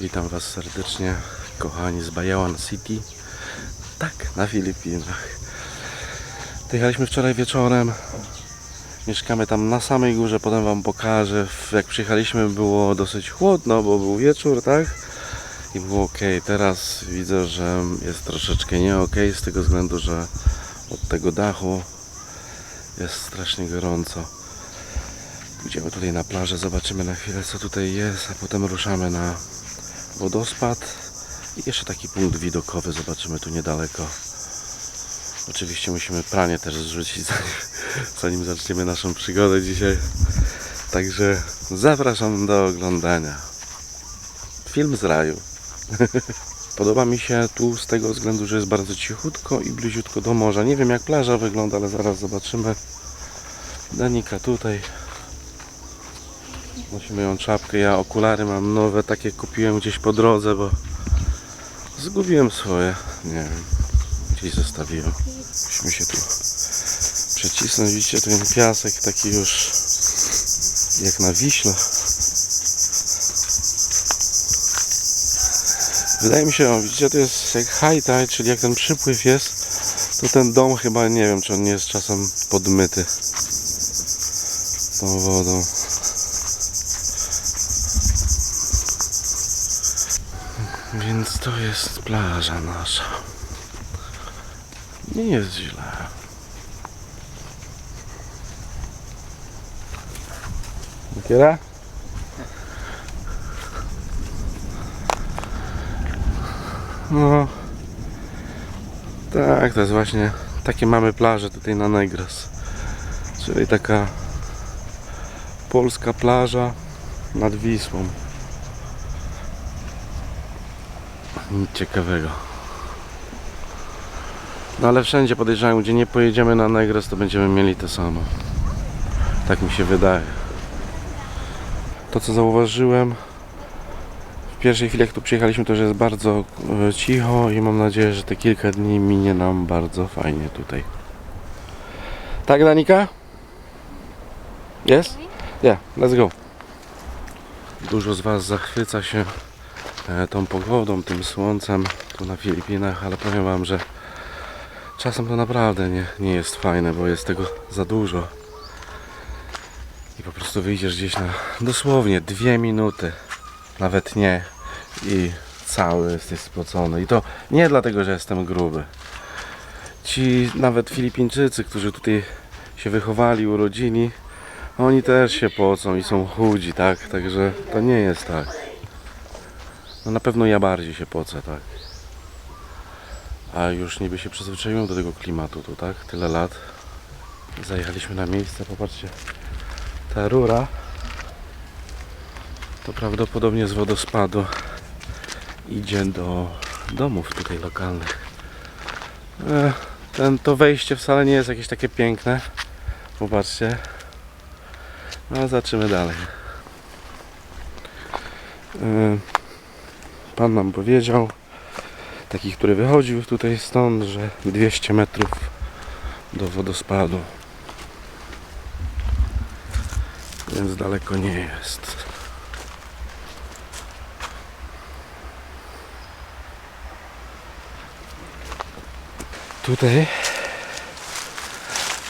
Witam Was serdecznie, kochani z Bayawan City. Tak, na Filipinach. Dojechaliśmy wczoraj wieczorem. Mieszkamy tam na samej górze, potem Wam pokażę. Jak przyjechaliśmy było dosyć chłodno, bo był wieczór, tak? I było ok. Teraz widzę, że jest troszeczkę nie ok z tego względu, że od tego dachu jest strasznie gorąco. Pójdziemy tutaj na plażę, zobaczymy na chwilę co tutaj jest, a potem ruszamy na wodospad i jeszcze taki punkt widokowy zobaczymy tu niedaleko. Oczywiście musimy pranie też zrzucić zanim, zanim zaczniemy naszą przygodę dzisiaj. Także zapraszam do oglądania. Film z raju. Podoba mi się tu z tego względu, że jest bardzo cichutko i bliziutko do morza. Nie wiem jak plaża wygląda, ale zaraz zobaczymy. Danika tutaj. Nosimy ją czapkę. Ja okulary mam nowe, takie kupiłem gdzieś po drodze, bo zgubiłem swoje. Nie wiem. Gdzieś zostawiłem. Musimy się tu przecisnąć. Widzicie, ten piasek taki już jak na Wiśle. Wydaje mi się, widzicie, to jest jak high tide, czyli jak ten przypływ jest, to ten dom chyba, nie wiem, czy on nie jest czasem podmyty tą wodą. Więc to jest plaża nasza. Nie jest źle. Kiera? No. Tak, to jest właśnie takie mamy plaże tutaj na Negros. Czyli taka polska plaża nad Wisłą. Nic ciekawego. No ale wszędzie podejrzewam, gdzie nie pojedziemy na Negros, to będziemy mieli to samo. Tak mi się wydaje. To co zauważyłem w pierwszej chwili jak tu przyjechaliśmy to, że jest bardzo e, cicho i mam nadzieję, że te kilka dni minie nam bardzo fajnie tutaj. Tak Danika? Jest? Yeah, let's go. Dużo z Was zachwyca się tą pogodą, tym słońcem tu na Filipinach, ale powiem Wam, że czasem to naprawdę nie, nie jest fajne, bo jest tego za dużo. I po prostu wyjdziesz gdzieś na dosłownie dwie minuty, nawet nie, i cały jesteś spocony. I to nie dlatego, że jestem gruby. Ci nawet Filipińczycy, którzy tutaj się wychowali, urodzili, oni też się pocą i są chudzi, tak? Także to nie jest tak. No na pewno ja bardziej się pocę, tak. A już niby się przyzwyczaiłem do tego klimatu tu, tak? Tyle lat. Zajechaliśmy na miejsce, popatrzcie. Ta rura to prawdopodobnie z wodospadu idzie do domów tutaj lokalnych. E, Ten, to wejście wcale nie jest jakieś takie piękne. Popatrzcie. No, zobaczymy dalej. E, Pan nam powiedział, taki, który wychodził tutaj stąd, że 200 metrów do wodospadu. Więc daleko nie jest. Tutaj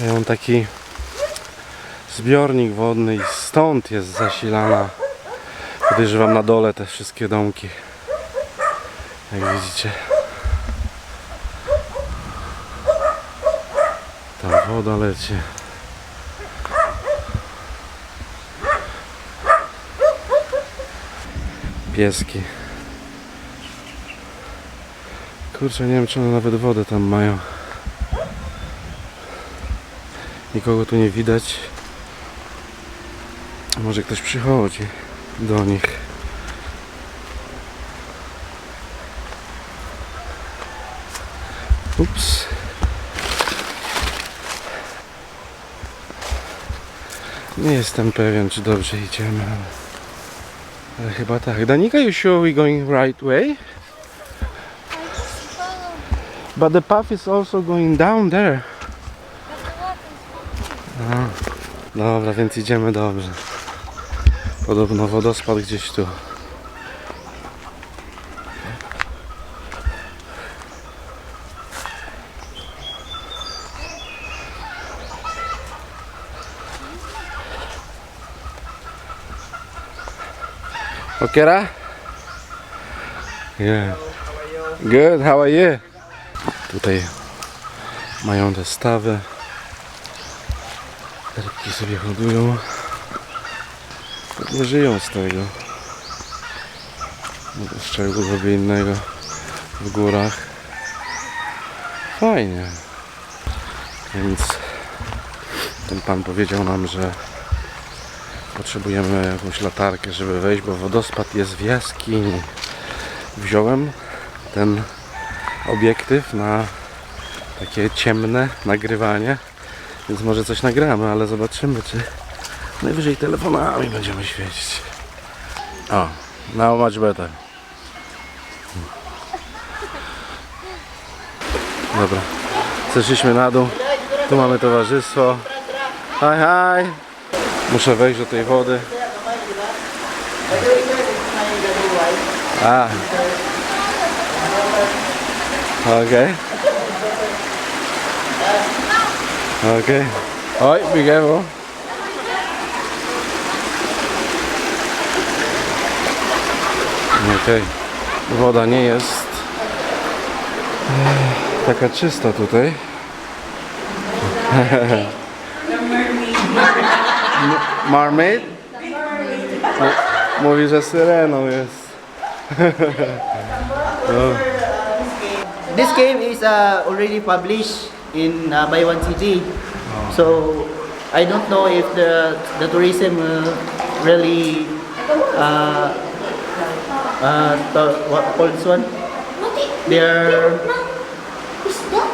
mają taki zbiornik wodny i stąd jest zasilana podejrzewam na dole te wszystkie domki jak widzicie. Ta woda leci. Pieski. Kurczę nie wiem czy one nawet wodę tam mają. Nikogo tu nie widać. Może ktoś przychodzi do nich ups nie jestem pewien czy dobrze idziemy ale, chyba tak Danika you sure we going right way? But the path is also going down there. A, dobra, więc idziemy dobrze. Podobno wodospad gdzieś tu. Okera? Yeah. Good, how are you? Tutaj mają te stawy. Rybki sobie hodują. Pewnie żyją z tego. No, Z czego sobie innego w górach. Fajnie. Więc ten pan powiedział nam, że potrzebujemy jakąś latarkę, żeby wejść, bo wodospad jest w jaskini. Wziąłem ten obiektyw na takie ciemne nagrywanie, więc może coś nagramy, ale zobaczymy, czy najwyżej telefonami będziemy świecić. O, now much better. Dobra, zeszliśmy na dół. Tu mamy towarzystwo. Hi, hi. Muszę wejść do tej wody. A. Okej. Okej. Oj, be. Okej. Woda nie jest eh, taka czysta tutaj. Marmaid? Mu- Mówi, że syreną jest. This game is uh, already published in uh, by one city, so I don't know if the the tourism uh, really uh, uh, to, what call this one? There are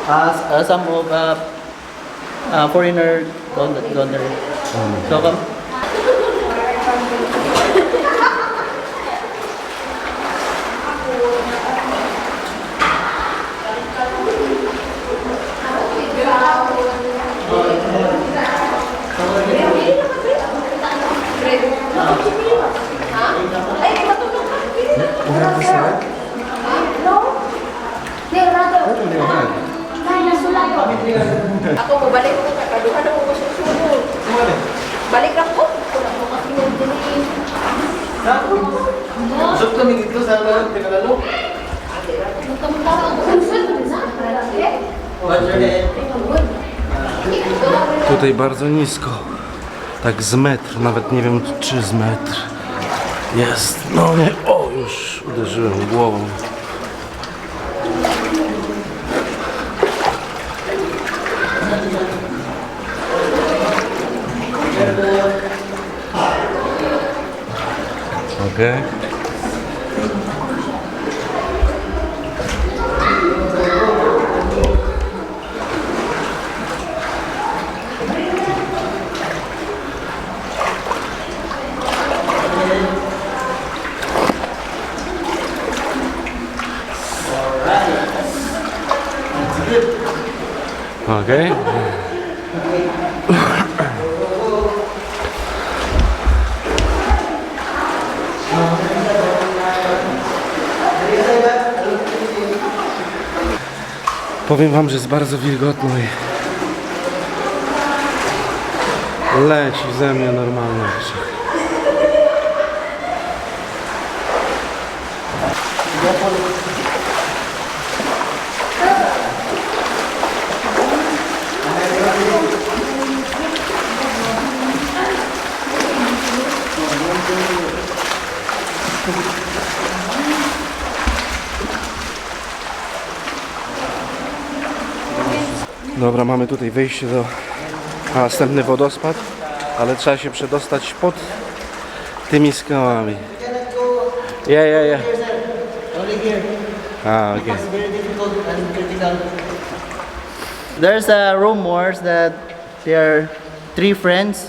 uh, uh, some of uh, uh, foreigner gone, gone there. So come. Ako mo balik ko kakaduha na mo susunod. Balik lang ko. Usap kami dito sa your name? Tutaj bardzo nisko. Tak z metr, nawet nie wiem czy z metr. Jest. No nie. O, już uderzyłem głową. Okej. Okej. Powiem wam, że jest bardzo wilgotno i leci ze mnie normalnie. rzeczy. Dobra, mamy tutaj wejście do a następny wodospad, ale trzeba się przedostać pod tymi skałami. Yeah, yeah, yeah. Only here. A, okay. There's uh, rumors that there are three friends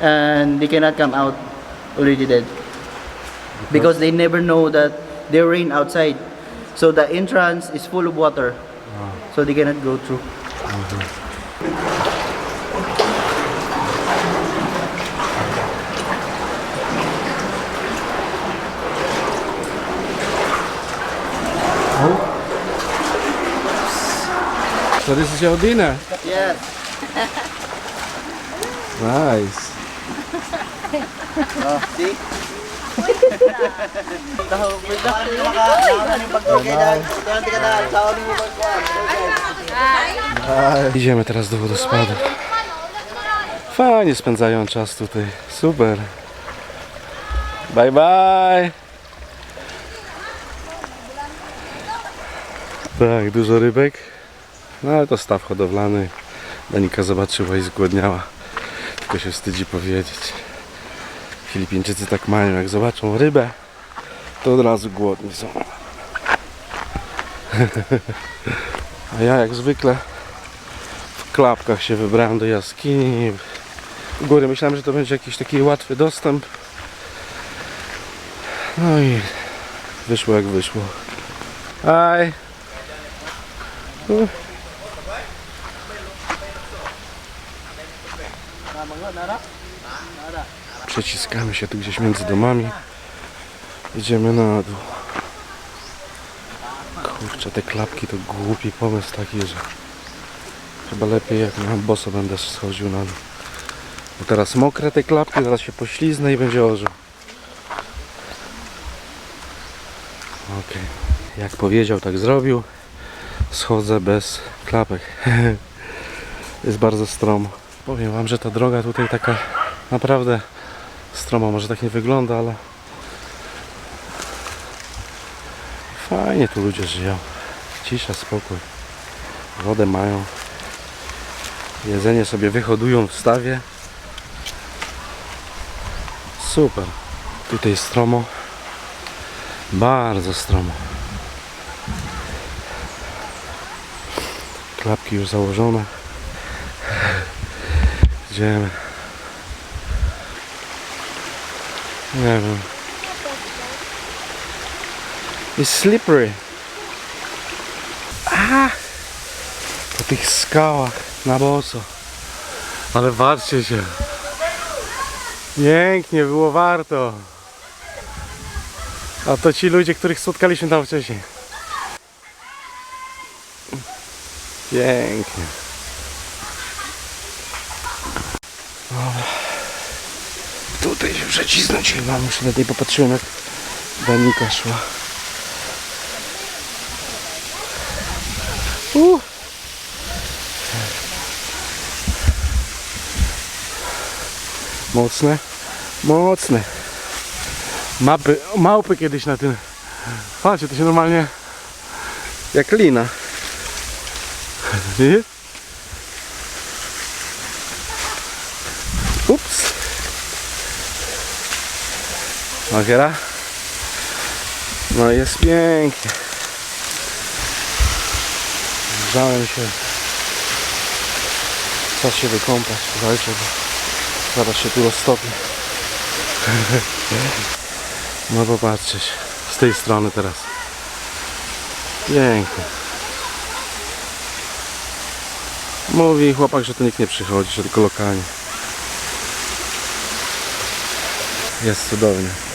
and they cannot come out already dead because they never know that they rain outside. So the entrance is full of water, so they cannot go through. Mm-hmm. So this is your dinner. Yes. Nice. Oh, see? Idziemy teraz do wodospadu. Fajnie spędzają czas tutaj. Super. Bye bye. Tak, dużo rybek. No ale to staw hodowlany. Danika zobaczyła i zgłodniała. Tylko się wstydzi powiedzieć. Filipińczycy tak mają, jak zobaczą rybę, to od razu głodni są. A ja jak zwykle w klapkach się wybrałem do jaskini. W góry myślałem, że to będzie jakiś taki łatwy dostęp. No i wyszło jak wyszło. Aj. Przeciskamy się tu gdzieś między domami. Idziemy na dół. Kurczę, te klapki to głupi pomysł taki, że chyba lepiej jak na boso będę schodził na dół. Bo teraz mokre te klapki, zaraz się pośliznę i będzie orzeł. Okej. Jak powiedział, tak zrobił. Schodzę bez klapek. Jest bardzo stromo. Powiem wam, że ta droga tutaj taka naprawdę stroma. Może tak nie wygląda, ale fajnie tu ludzie żyją. Cisza, spokój. Wodę mają. Jedzenie sobie wyhodują w stawie. Super. Tutaj stromo. Bardzo stromo. Klapki już założone. Idziemy. Nie wiem. It's slippery. A! Po tych skałach na boso. Ale patrzcie się. Pięknie, było warto. A to ci ludzie, których spotkaliśmy tam wcześniej. Pięknie. Dobra. Tutaj się przecisnąć chyba. Muszę tej popatrzyłem jak Danika szła. Uh. Mocne, mocne. Mapy, małpy kiedyś na tym. Patrzcie, to się normalnie jak lina. Nie? Ups. Ogiera. No jest pięknie. Grzałem się. Czas się wykąpać. Słuchajcie, bo zaraz się tu roztopi. No popatrzeć. Z tej strony teraz. Pięknie. Mówi chłopak, że to nikt nie przychodzi, że tylko lokalnie. Jest cudownie.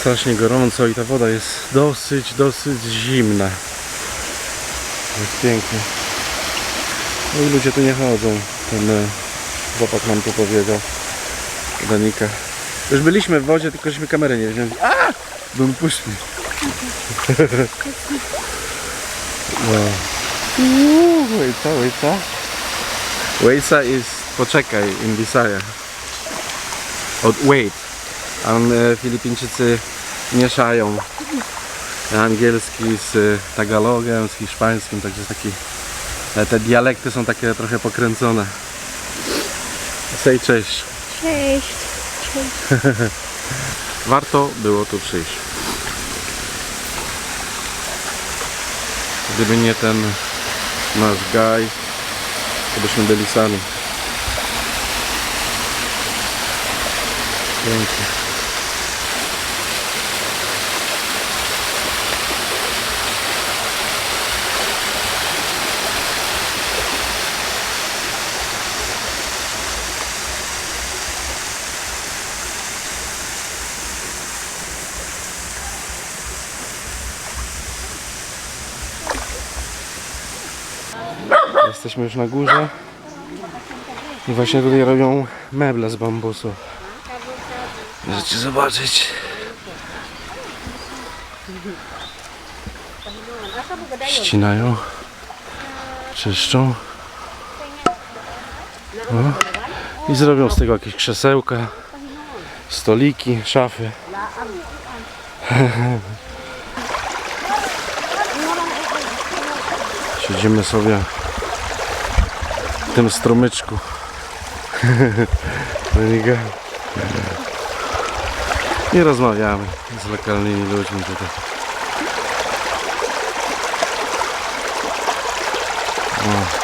Strasznie gorąco i ta woda jest dosyć, dosyć zimna. Jest pięknie. No i ludzie tu nie chodzą. Ten e, chłopak nam tu powiedział. Danika. Już byliśmy w wodzie, tylko żeśmy kamery nie wzięli. A! Bym puścił. no. Wejca, wejca. Wejca is poczekaj in Bisaya. Od wait. A e, Filipińczycy mieszają angielski z tagalogiem, z hiszpańskim, także taki e, te dialekty są takie trochę pokręcone. Say cześć. Cześć. Warto było tu przyjść. Gdyby nie ten nasz gaj, to byśmy byli sami. Pięknie. Jesteśmy już na górze. I właśnie tutaj robią meble z bambusu. Możecie zobaczyć. Ścinają, czyszczą. No. I zrobią z tego jakieś krzesełka, stoliki, szafy. Siedzimy sobie w tym strumyczku. Donika. I rozmawiamy z lokalnymi ludźmi tutaj. O.